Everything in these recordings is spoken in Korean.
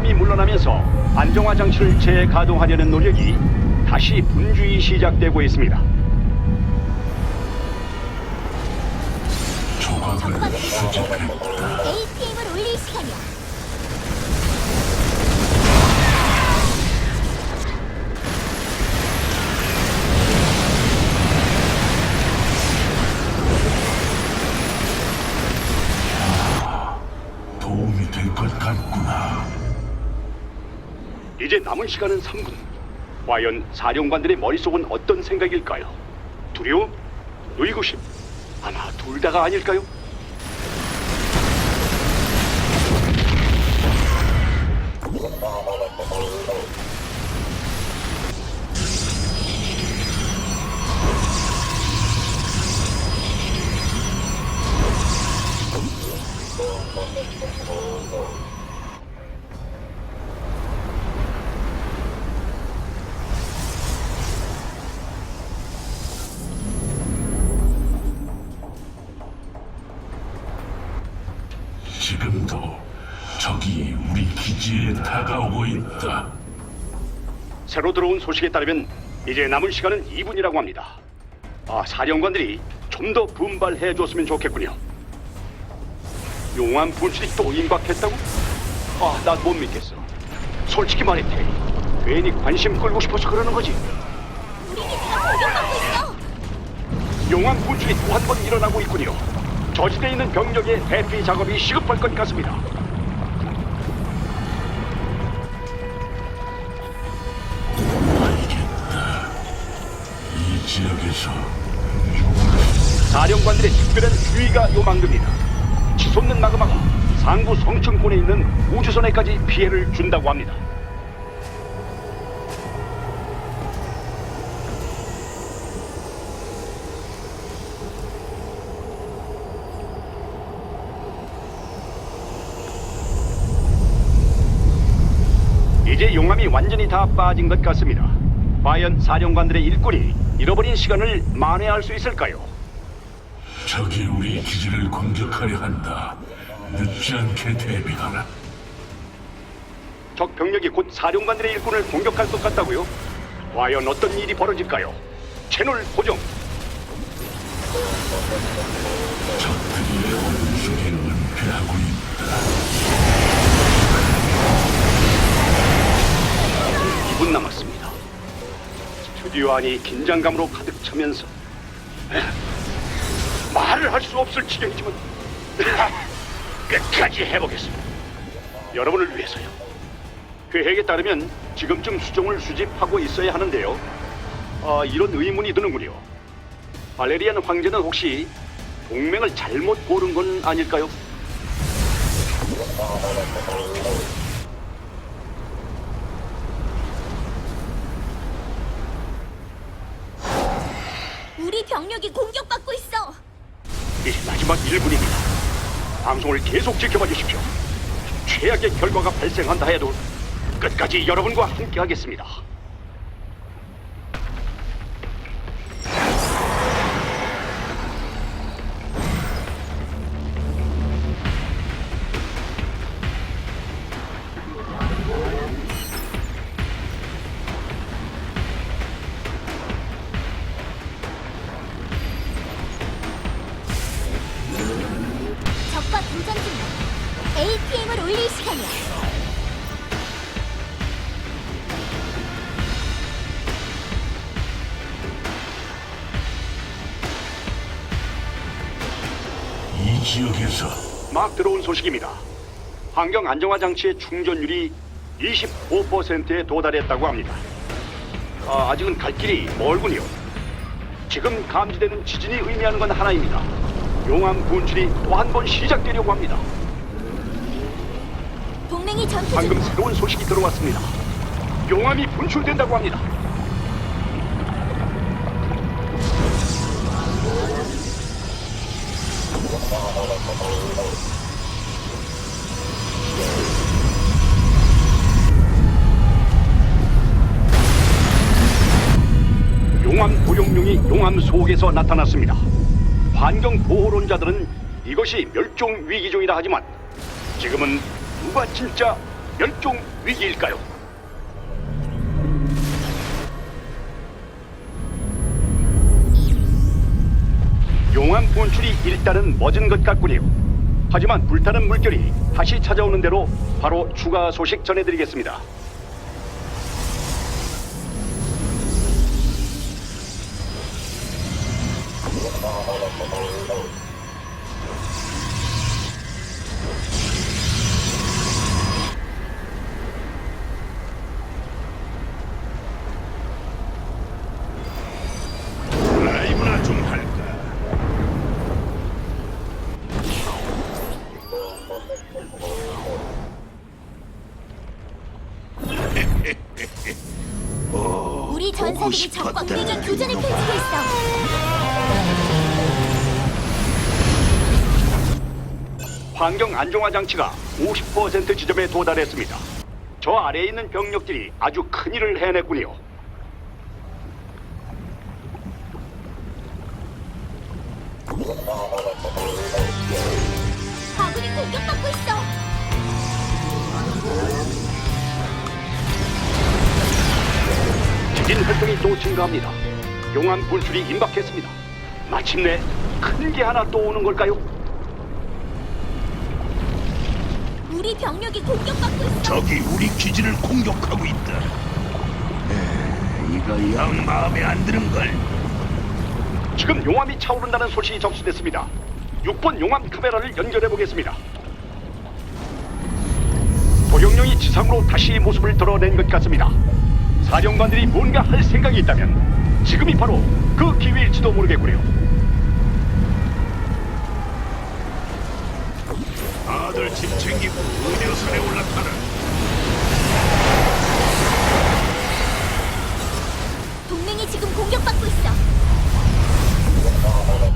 용암이 물러나면서 안정화 장치를 재가동하려는 노력이 다시 분주히 시작되고 있습니다. 적과 수집했다. APM을 올릴 시간이야. 이제 남은 시간은 3분. 과연 사령관들의 머릿속은 어떤 생각일까요? 두려움? 의구심? 아마 둘 다가 아닐까요? 새로 들어온 소식에 따르면 이제 남은 시간은 2분이라고 합니다. 아, 사령관들이 좀 더 분발해 줬으면 좋겠군요. 용암 분출이 또 임박했다고? 아, 난 못 믿겠어. 솔직히 말해, 테리. 괜히 관심 끌고 싶어서 그러는 거지. 용암 분출이 또 한 번 일어나고 있군요. 저지대에 있는 병력의 대피 작업이 시급할 것 같습니다. 지역에서 사령관들의 특별한 주의가 요망됩니다. 치솟는 마그마가 상부 성층권에 있는 우주선에까지 피해를 준다고 합니다. 이제 용암이 완전히 다 빠진 것 같습니다. 과연 사령관들의 일꾼이 잃어버린 시간을 만회할 수 있을까요? 적이 우리 기지를 공격하려 한다. 늦지 않게 대비하라. 적 병력이 곧 사령관들의 일꾼을 공격할 것 같다고요? 과연 어떤 일이 벌어질까요? 채널 고정. 적들이 내 온속에 은폐하고 있다. 2분 남았습니다. 안이 긴장감으로 가득 차면서 에? 말을 할 수 없을 지경이지만 끝까지 해보겠습니다. 여러분을 위해서요. 계획에 따르면 지금쯤 수종을 수집하고 있어야 하는데요. 아, 이런 의문이 드는군요. 발레리안 황제는 혹시 동맹을 잘못 고른 건 아닐까요? 우리 병력이 공격받고 있어. 이제 마지막 1분입니다. 방송을 계속 지켜봐 주십시오. 최악의 결과가 발생한다 해도 끝까지 여러분과 함께 하겠습니다. 올릴 시간이야. 이 지역에서 막 들어온 소식입니다. 환경 안정화 장치의 충전율이 25%에 도달했다고 합니다. 아, 아직은 갈 길이 멀군요. 지금 감지되는 지진이 의미하는 건 하나입니다. 용암 분출이 또 한 번 시작되려고 합니다. 동맹이 전투 방금 중이야. 새로운 소식이 들어왔습니다. 용암이 분출된다고 합니다. 용암 도용룡이 용암 속에서 나타났습니다. 환경 보호론자들은 이것이 멸종 위기 종이라 하지만 지금은 누가 진짜 멸종 위기일까요? 용암 분출이 일단은 멎은 것 같군요. 하지만 불타는 물결이 다시 찾아오는 대로 바로 추가 소식 전해드리겠습니다. 우리 전사들이 적과 우리에게 교전을 펼치고 있어. 환경 안정화 장치가 50% 지점에 도달했습니다. 저 아래에 있는 병력들이 아주 큰 일을 해냈군요. 지진 활동이 또 증가합니다. 용암 분출이 임박했습니다. 마침내 큰 게 하나 또 오는 걸까요? 우리 병력이 공격받고 있어. 적이 우리 기지를 공격하고 있다. 에, 이거 영 마음에 안 드는 걸. 지금 용암이 차오른다는 소식이 접수됐습니다. 6번 용암 카메라를 연결해 보겠습니다. 도경령이 지상으로 다시 모습을 드러낸 것 같습니다. 사령관들이 뭔가 할 생각이 있다면 지금이 바로 그 기회일지도 모르겠군요. 다들 짐 챙기고 의료선에 올라타라. 동맹이 지금 공격받고 있어.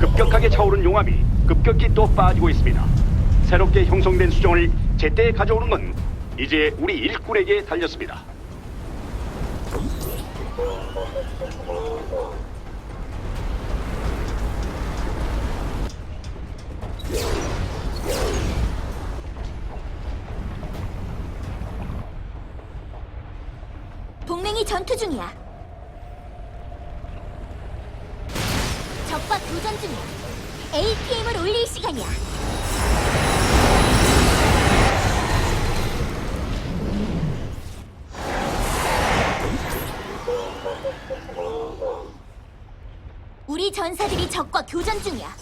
급격하게 차오른 용암이 급격히 또 빠지고 있습니다. 새롭게 형성된 수정을 제때 가져오는 건 이제 우리 일꾼에게 달렸습니다. 동맹이 전투 중이야. 적과 교전 중이야. APM을 올릴 시간이야. 전사들이 적과 교전 중이야.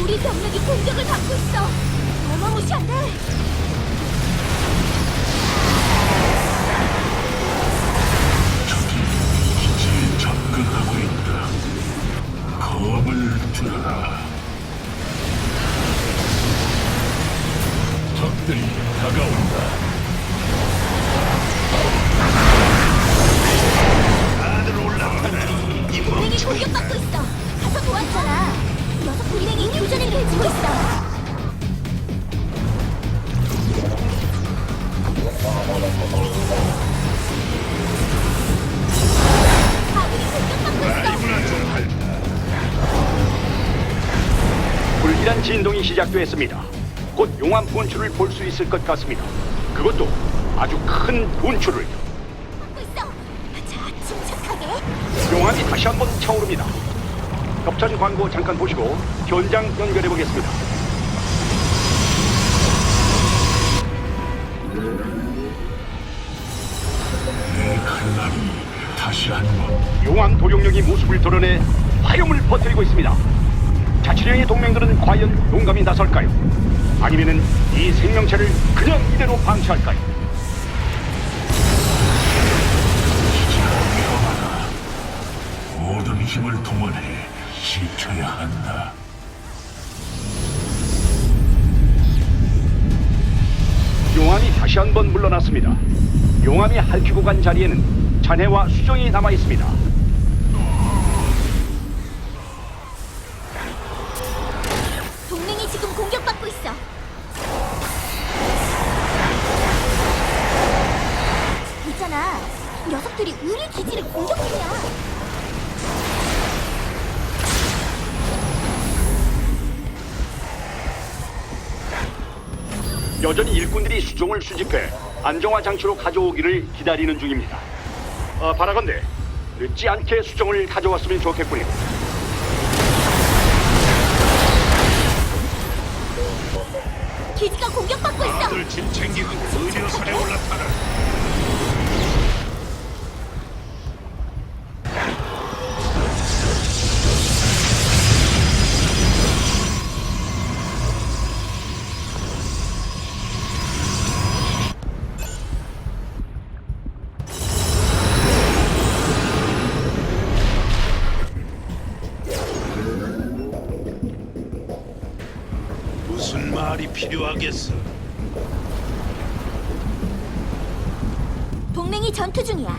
우리 병력이 공격을 받고 있어. 어마무시한데. 도왔잖아. 녀석 동맹이 교전을 펼치고 있어. 아군이 공격받고 있어. 불길한 진동이 시작됐습니다. 곧 용암 분출을 볼 수 있을 것 같습니다. 그것도 아주 큰 분출을. 받고 있어. 자, 침착하게. 용암이 다시 한번 차오릅니다. 협찬 광고 잠깐 보시고 현장 연결해 보겠습니다. 내 칼날이 다시 한번 용암 도룡령이 모습을 드러내 화염을 퍼뜨리고 있습니다. 자치령의 동맹들은 과연 용감히 나설까요? 아니면은 이 생명체를 그냥 이대로 방치할까요? 모든 힘을 동원해 지켜야 한다. 용암이 다시 한 번 물러났습니다. 용암이 핥히고 간 자리에는 잔해와 수정이 남아 있습니다. 여전히 일꾼들이 수종을 수집해 안정화 장치로 가져오기를 기다리는 중입니다. 아, 바라건대 늦지 않게 수정을 가져왔으면 좋겠군요. 기지가 공격받고 있어. 다들 짐 챙기고 의료선에 올라타라. 필요하겠어? 동맹이 전투 중이야.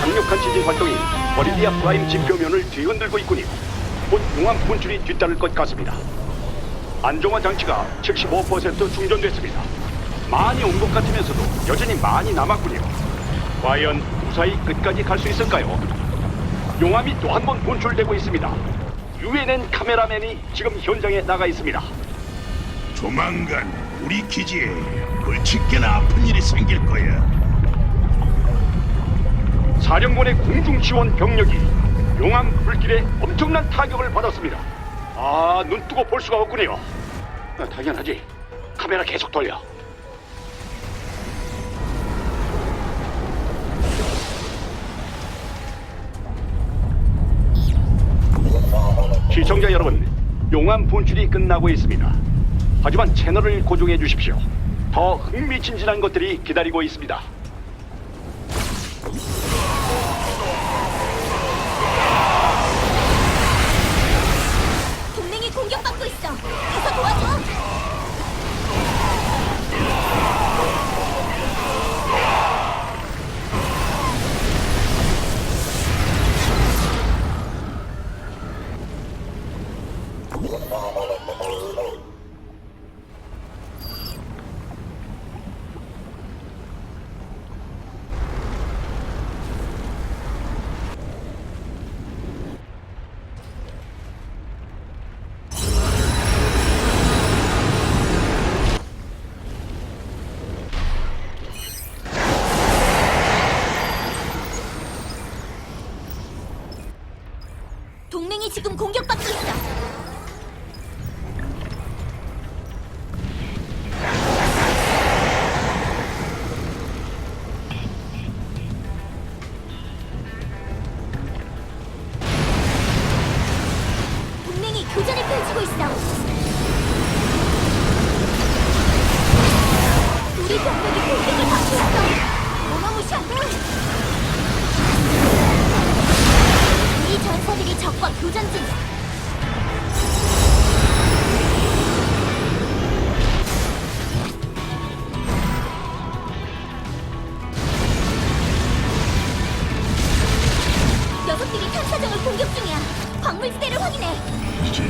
강력한 지진 활동이 버리디아 프라임 지표면을 뒤흔들고 있군요. 곧 용암 분출이 뒤따를 것 같습니다. 안정화 장치가 75% 충전됐습니다. 많이 온 것 같으면서도 여전히 많이 남았군요. 과연 무사히 끝까지 갈 수 있을까요? 용암이 또 한 번 분출되고 있습니다. 유엔엔 카메라맨이 지금 현장에 나가 있습니다. 조만간 우리 기지에 골칫게나 아픈 일이 생길 거야. 사령관의 공중 지원 병력이 용암 불길에 엄청난 타격을 받았습니다. 아, 눈 뜨고 볼 수가 없군요. 아, 당연하지. 카메라 계속 돌려. 시청자 여러분, 용암 분출이 끝나고 있습니다. 하지만 채널을 고정해 주십시오. 더 흥미진진한 것들이 기다리고 있습니다. 지금 공격받 사정을 공격 중이야. 광물지대를 확인해. 이제.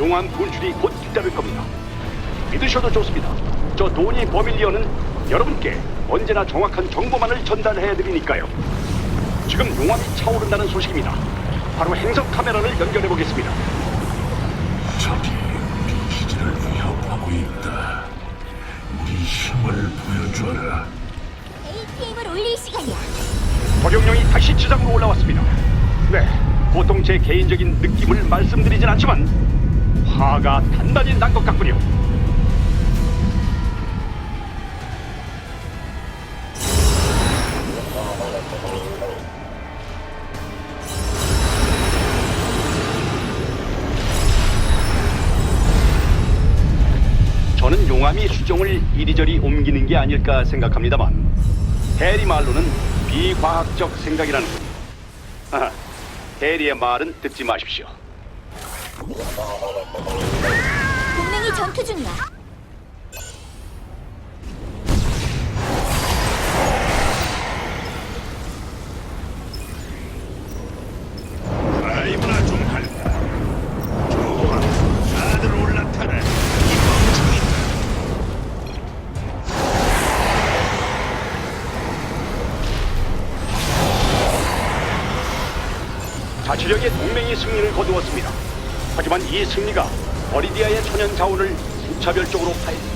용암 분출이 곧 뒤따를 겁니다. 믿으셔도 좋습니다. 저 도니 버밀리언은 여러분께 언제나 정확한 정보만을 전달해 드리니까요. 지금 용암이 차오른다는 소식입니다. 바로 행성 카메라를 연결해 보겠습니다. 적이 우리 기지를 위협하고 있다. 우리 힘을 보여줘라. APM을 올릴 시간이야. 도령령이 다시 지상으로 올라왔습니다. 네, 보통 제 개인적인 느낌을 말씀드리진 않지만 화가 단단히 난 것 같군요. 수종을 이리저리 옮기는 게 아닐까 생각합니다만 해리 말로는 비과학적 생각이라는 군. 아, 해리의 말은 듣지 마십시오. 동맹이 전투 중이야. 승리가 버리디아의 천연 자원을 무차별적으로 파헤